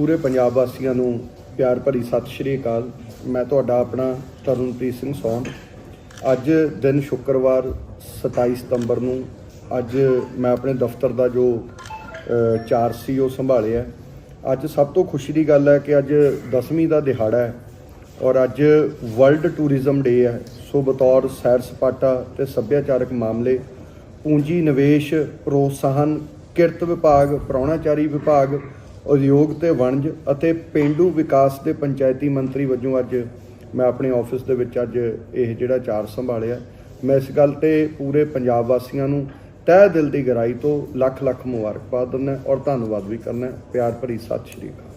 ਪੂਰੇ ਪੰਜਾਬ ਵਾਸੀਆਂ ਨੂੰ ਪਿਆਰ ਭਰੀ ਸਤਿ ਸ਼੍ਰੀ ਅਕਾਲ। ਮੈਂ ਤੁਹਾਡਾ ਆਪਣਾ ਤਰਨਪ੍ਰੀਤ ਸਿੰਘ ਸੌਂਦ ਅੱਜ ਦਿਨ ਸ਼ੁੱਕਰਵਾਰ 27 ਸਤੰਬਰ ਨੂੰ ਅੱਜ ਮੈਂ ਆਪਣੇ ਦਫ਼ਤਰ ਦਾ ਜੋ ਚਾਰ ਸੀ ਉਹ ਸੰਭਾਲਿਆ। ਅੱਜ ਸਭ ਤੋਂ ਖੁਸ਼ੀ ਦੀ ਗੱਲ ਹੈ ਕਿ ਅੱਜ 10ਵੀਂ ਦਾ ਦਿਹਾੜਾ ਹੈ ਔਰ ਅੱਜ ਵਰਲਡ ਟੂਰਿਜ਼ਮ ਡੇ ਹੈ। ਸੋ ਬਤੌਰ ਸੈਰ ਸਪਾਟਾ ਤੇ ਸੱਭਿਆਚਾਰਕ ਮਾਮਲੇ, ਪੂੰਜੀ ਨਿਵੇਸ਼ ਪ੍ਰੋਤਸਾਹਨ ਕਿਰਤ ਵਿਭਾਗ ਪ੍ਰਾਹੁਣਾਚਾਰੀ ਵਿਭਾਗ ਉਦਯੋਗ ਤੇ ਵਣਜ ਅਤੇ ਪਿੰਡੂ ਵਿਕਾਸ ਦੇ ਪੰਚਾਇਤੀ ਮੰਤਰੀ ਵਜੋਂ ਅੱਜ ਮੈਂ ਆਪਣੇ ਆਫਿਸ ਦੇ ਵਿੱਚ ਅੱਜ ਇਹ ਜਿਹੜਾ ਚਾਰ ਸੰਭਾਲਿਆ। ਮੈਂ ਇਸ ਗੱਲ ਤੇ ਪੂਰੇ ਪੰਜਾਬ ਵਾਸੀਆਂ ਨੂੰ ਤਹਿ ਦਿਲ ਦੀ ਗਹਿਰਾਈ ਤੋਂ ਲੱਖ ਲੱਖ ਮੁਬਾਰਕਬਾਦ ਦਿੰਦਾ ਔਰ ਧੰਨਵਾਦ ਵੀ ਕਰਨਾ ਪਿਆਰ ਭਰੀ ਸਤਿ ਸ਼੍ਰੀ ਅਕਾਲ।